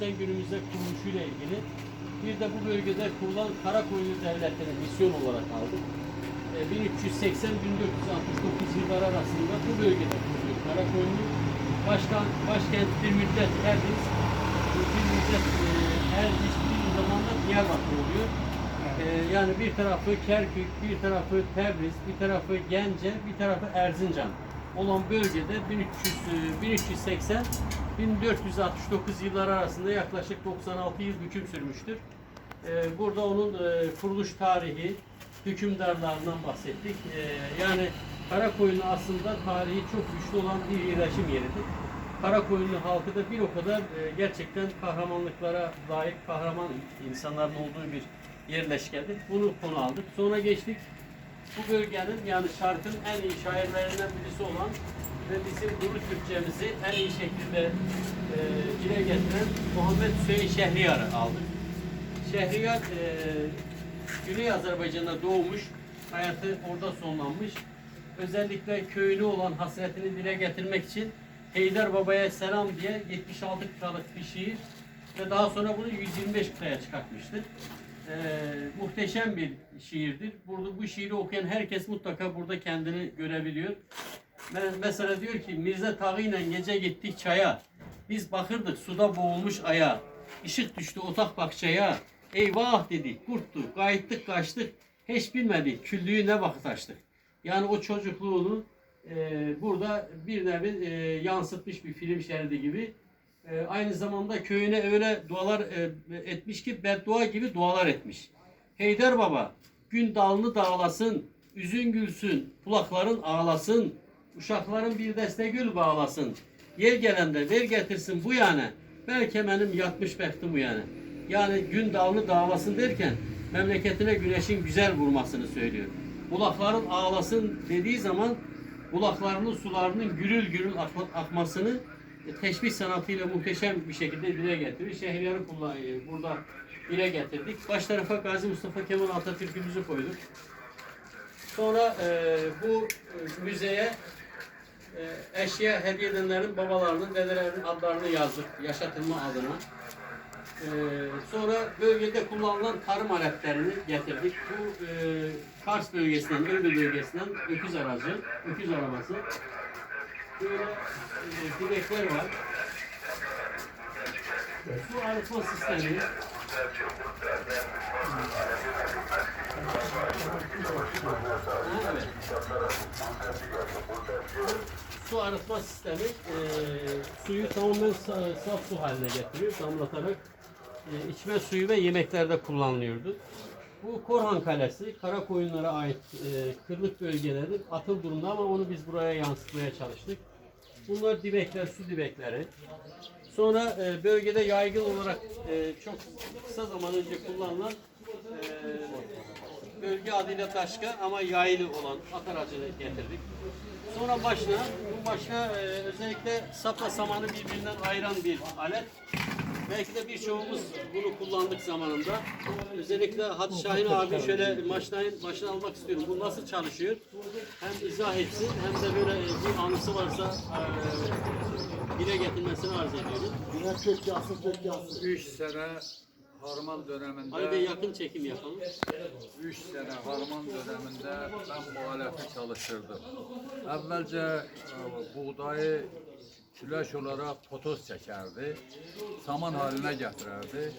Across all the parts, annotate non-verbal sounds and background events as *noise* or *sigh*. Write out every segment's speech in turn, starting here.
Günümüzde kuruluşuyla ilgili bir de bu bölgede kurulan Karakoyunlu Devletleri misyon olarak aldık. E, 1380-1469 yıllar arasında bu bölgede kuruluyor. Karakoyunlu başkan, başkent bir müddet Erdiz, bir müddet e, Erdiz bir zaman da Diyarbakır oluyor. E, yani bir tarafı Kerkük, bir tarafı Tebriz, bir tarafı Gence, bir tarafı Erzincan olan bölgede 1300, e, 1380 1469 yıllar arasında yaklaşık 96 yıl hüküm sürmüştür. E, Burada onun e, kuruluş tarihi, hükümdarlarından bahsettik. E, Yani Karakoyunlu aslında tarihi çok güçlü olan bir yerleşim yeridir. Karakoyunlu halkı da bir o kadar e, gerçekten kahramanlıklara layık kahraman insanların olduğu bir yerleşkedir. Bunu konu aldık. Sonra geçtik bu bölgenin yani şarkın en iyi şairlerinden birisi olan ve bizim Duru Türkçemizi en iyi şekilde e, dile getiren Muhammed Hüseyin Şehriyar'ı aldık. Şehriyar e, Güney Azerbaycan'da doğmuş, hayatı orada sonlanmış. Özellikle köyünü olan hasretini dile getirmek için Heydar Baba'ya selam diye 76 kıtalık bir şiir ve daha sonra bunu 125 kıtaya çıkartmıştır. Ee, muhteşem bir şiirdir. Burada bu şiiri okuyan herkes mutlaka burada kendini görebiliyor. Me- Mesela diyor ki Mirza Tağı ile gece gittik çaya. Biz bakırdık suda boğulmuş aya. Işık düştü otak bahçeye. Eyvah dedik kurttuk, kayıttık kaçtık. Hiç bilmedik küllüğü ne vakit açtık. Yani o çocukluğunu e, burada bir nevi e, yansıtmış bir film şeridi gibi. E, aynı zamanda köyüne öyle dualar e, etmiş ki beddua gibi dualar etmiş. Heydar Baba gün dalını dağlasın, üzün gülsün, kulakların ağlasın, uşakların bir deste gül bağlasın. Yer gelende ver getirsin bu yana, belki benim yatmış bektim bu yana. Yani gün dalını dağlasın derken memleketine güneşin güzel vurmasını söylüyor. Kulakların ağlasın dediği zaman kulaklarının sularının gürül gürül akma- akmasını teşbih sanatıyla muhteşem bir şekilde dile getiriyor. Şehriyarı e, burada dile getirdik. Baş tarafa Gazi Mustafa Kemal Atatürk'ümüzü koyduk. Sonra e, bu e, müzeye e, eşya hediye edenlerin babalarının, dedelerinin adlarını yazdık yaşatılma adına. E, sonra bölgede kullanılan tarım aletlerini getirdik. Bu e, Kars bölgesinden, Iğdır bölgesinden öküz aracı, öküz arabası. Böyle e, direkler var. Su arıtma sistemi. Su arıtma sistemi e, suyu tamamen sa- saf su haline getiriyor, damlatarak e, içme suyu ve yemeklerde kullanılıyordu. Bu Korhan Kalesi, Karakoyunlara ait e, kırlık bölgeleri atıl durumda ama onu biz buraya yansıtmaya çalıştık. Bunlar dibekler, su dibekleri. Sonra e, bölgede yaygın olarak e, çok kısa zaman önce kullanılan e, bölge adıyla taşka ama yaylı olan at aracını getirdik. Sonra başna, bu başna e, özellikle sapla samanı birbirinden ayıran bir alet. Belki de birçoğumuz bunu kullandık zamanında. Özellikle Hadi Şahin abi şöyle maşnayın başına almak istiyorum. Bu nasıl çalışıyor? Hem izah etsin hem de böyle e, bir anısı varsa e, dile getirmesini arz ediyorum. Güneş kök yansın, kök yansın. 3 sene harman döneminde Ali Bey yakın çekim yapalım. 3 sene harman döneminde ben bu aleti çalıştırdım. Evvelce e, buğdayı küleş olarak potos çekerdi. Saman haline getirirdi.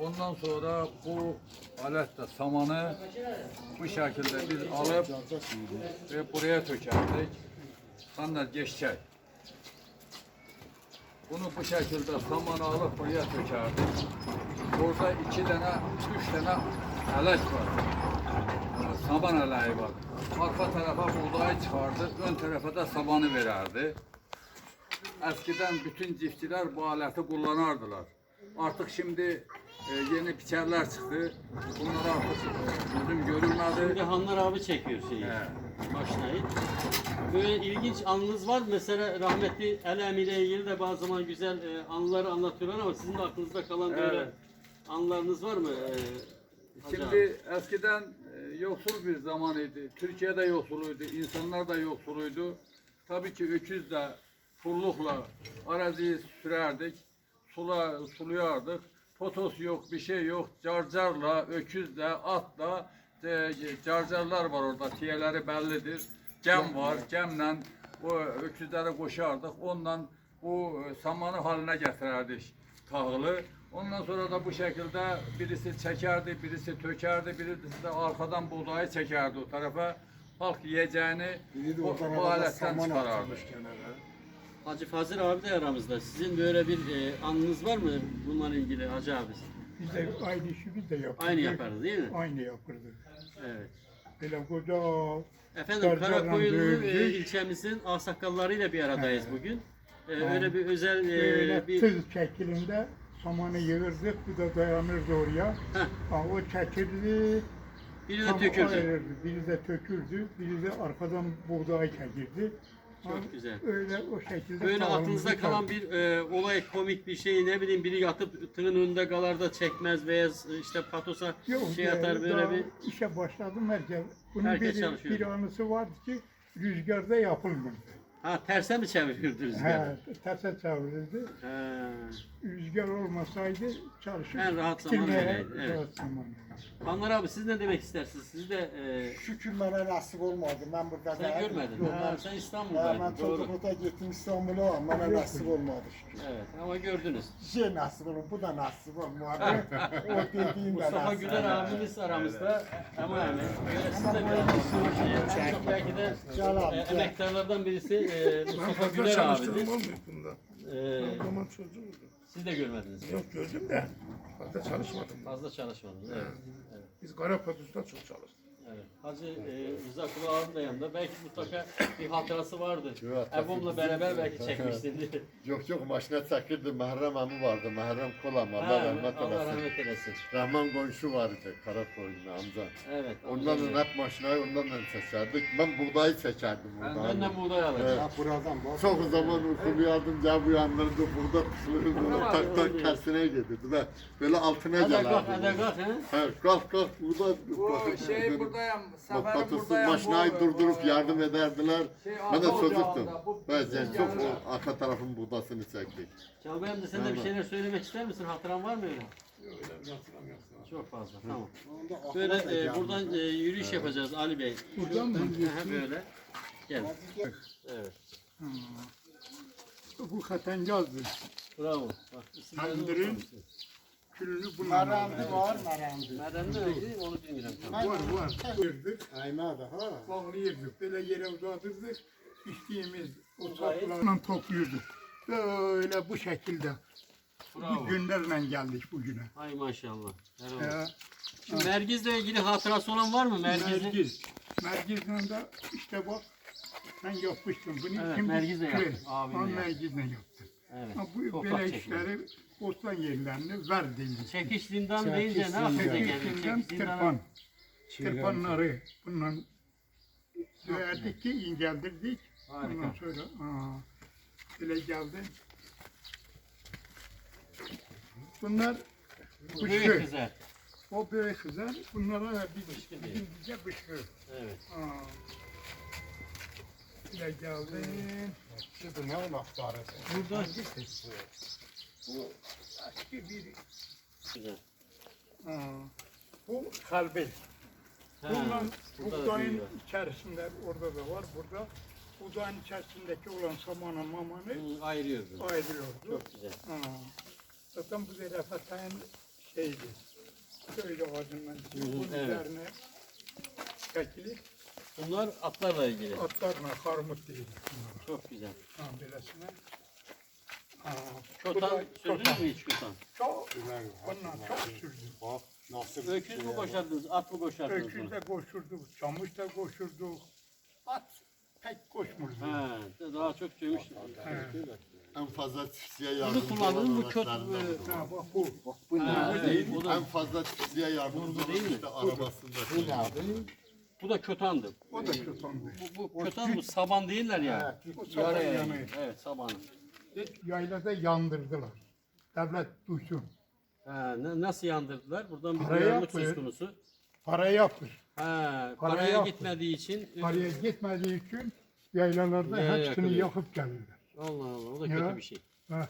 Ondan sonra bu aletle samanı bu şekilde biz alıp ve buraya tökerdik. Sonra geçecek. Bunu bu şekilde samanı alıp buraya tökerdik. Burada iki tane, üç tane elek var. Ee, Saban eleği var. Arka tarafa buğdayı çıkardı, ön tarafa da sabanı vererdi. Eskiden bütün çiftçiler bu aleti kullanardılar. Artık şimdi e, yeni biçerler çıktı. Bunlar artık gözüm görülmedi. Şimdi Hanlar abi çekiyor şeyi. He. Maşnayı. Böyle ilginç anınız var mı? Mesela rahmetli Elem ile ilgili de bazı zaman güzel e, anıları anlatıyorlar ama sizin de aklınızda kalan böyle Evet. anılarınız var mı? E, Hacı abi? Şimdi eskiden e, yoksul bir zamanıydı. Türkiye'de yoksuluydu, insanlar da yoksuluydu. Tabii ki öküzle, pullukla araziyi sürerdik. sula, sulayardık. Potos yok, bir şey yok. Carcarla, öküzle, atla, e, carcarlar var orada. Tiyeleri bellidir. Gem var, gemle o öküzleri koşardık. Ondan bu e, samanı haline getirerdik tahılı. Ondan sonra da bu şekilde birisi çekerdi, birisi tökerdi, birisi de arkadan buğdayı çekerdi o tarafa. Halk yiyeceğini o tarafa aletten çıkarardı. Hacı Fazıl abi de aramızda. Sizin böyle bir e, anınız var mı bunlarla ilgili Hacı abi? Biz de aynı işi biz de yapırdık. Aynı yaparız değil mi? Aynı yapırdık. Evet. Böyle koca Efendim Karakoyunlu e, dövdük. ilçemizin aksakallarıyla bir aradayız He. bugün. E, Ha. öyle bir özel e, böyle bir tız şeklinde samanı yığırdık, bir de dayanırdı oraya. Heh. Ha, o çekirdi, biri de tökürdü. ayırırdı. Biri de tökürdü, biri de arkadan buğday çekirdi. Çok güzel. Öyle o şekilde Böyle aklınızda kalan bir e, olay, komik bir şey ne bileyim biri yatıp tığın önünde galarda çekmez veya işte patosa Yok, şey atar böyle bir işe başladım herkes. Bunun Herkes bir, çalışıyor. bir anısı vardı ki rüzgarda yapılmırdı. ha terse mi çevirirdi rüzgarı? He, terse çevrildi. He. Rüzgar olmasaydı çalışıp En rahat zaman bitirmeye öyleydi, evet. rahat zaman. Kanlar abi siz ne demek istersiniz? Siz de e, Şükür bana nasip olmadı. Ben burada sen görmedin. Yok, Ha, sen Ya İstanbul'daydın. ben Doğru. çocuklukta gittim İstanbul'a ama bana nasip olmadı şükür. Evet ama gördünüz. Şey nasip olur, bu da nasip olmadı. *laughs* o dediğin de Mustafa Güler abimiz aramızda ama yani böyle siz de biraz şey, en çok belki de e, gel. emektarlardan birisi e, Mustafa Güler abidir. olmuyor bunda. E, O zaman çocuğum. Siz de görmediniz. Yok gördüm de fazla çalışmadım. Fazla çalışmadınız. Evet. evet. Biz Karapaduz'da çok çalıştık. Evet. Hacı e, Rıza Kulu abim de yanında. Belki mutlaka bir hatırası vardı. Ebom'la beraber belki çekmiştin. *laughs* Yok yok maşına çekirdi Mehrem amı vardı. Mehrem Kolam Allah Ha, rahmet Allah eylesin. rahmet eylesin. Rahman komşu vardı Karakoyunlu amca. Evet. Ondan amcam hep maşinayı ondan çekerdik. Ben buğdayı çekerdim benim. buradan. Ben de buğday alacağım. Evet. Ya buradan. Çok zaman uykuluyardım, cevap uyandırdı, burada kuşları böyle tak tak tersine gidiyordu. Ve böyle altına Hadi kalk, gelirdi. hadi kalk. he? Kalk kalk burada. Bu şey buradayım, seferim Mokbatusu buradayım. maşinayı durdurup bu- yardım ederdiler. Şey, Ben de arka çocuktum. ocağında, bu- Evet, yani çok o arka tarafın buğdasını çektik. Bey'im de sen de bir şeyler söylemek ister misin? Hatıran var mı öyle? Çok fazla. Tamam. Böyle e, buradan e, yürüyüş yapacağız Ali Bey. Buradan mı? Böyle. Gel. Evet. Bu katengazdı. Bravo. Bak isimlerini unutmamışsın. Külünü bununla. Meramdı var, meramdı. Nereden neydi onu bilmiyorum. Var var. Yırdık. Ayna da ha. Bağlıyırdık. Böyle yere uzatırdık. İçtiğimiz o toplarla topluyorduk. Böyle bu şekilde. Bravo. Bu günlerle geldik bugüne. Ay maşallah. Ee, Şimdi Mergiz'le ilgili hatırası olan var mı? Mergiz'le. Mergiz. Mergiz'le de işte bak ben yapmıştım bunu. Evet, Mergiz'le yaptın, abinle yaptın. Mergiz'le yaptım. Evet. Ha, bu Toprak böyle çekimi. işleri bostan yerlerini ver denildi. Çekiş zindan Çekiş deyince ne zindan. geldi? Çekişinden Çekiş zindan. tırpan. Tırpanları bundan verdik ki inceldirdik. Harika. Ondan sonra aa, böyle geldi. Bunlar Bu büyük kuşu. güzel. O böyle kızar. Bunlara da biz, Kuşku diyor. bizim bize kuşu. Evet. Aa. Böyle geldi. Şimdi ne anahtarı? Burada Bu eski bir güzel. aa, bu kalbi. Ha, da buğdayın içerisinde orada da var. Burada buğdayın içerisindeki olan samanı mamanı Hı, Ayırıyordu. ayırıyordu. Çok güzel. Aa. Zaten bu zerafeten şeydi. Şöyle ağacından bunun evet. üzerine çekilip Bunlar atlarla ilgili. atlarla harmut değil. Çok güzel. Ha, böylesine. Bu Çotan sürdünüz mü hiç çotan? Çok, bundan çok sürdü. Bak nasıl Öküz mü koşardınız, at mı koşardınız Öküz de koşurduk, çamış da koşurduk. At pek koşmurdu. Ha, daha çok çömüş. En fazla çiftçiye yardımcı Bunu kullandınız mı biri. Ha, bak bu. Bak bu Ha, evet, bu da, En fazla çiftçiye yardımcı Bu değil mi? işte arabasında. Bu ne abi? bu da kötandı. O da çotandı. Bu, bu kötan bu saban değiller ya. O saban Yaraya yanı. yani. Evet saban. Yaylada yandırdılar. Devlet duysun. Ha, na- nasıl yandırdılar? Buradan bir Paraya duyarlılık söz konusu. Para yapır. Ha, Paraya paraya yaptı. gitmediği için. Paraya gitmediği için yaylalarda Yaya hepsini yakılıyor. yakıp gelirler. Allah Allah o da Ya. kötü bir şey. Ha.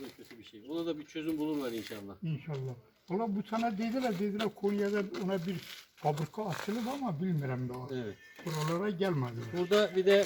Bu da kötü bir şey. Ona da bir çözüm bulurlar inşallah. İnşallah. Valla bu sana dediler, dediler Konya'da ona bir fabrika açılır ama bilmiyorum daha. Evet. Buralara gelmedi. Burada bir de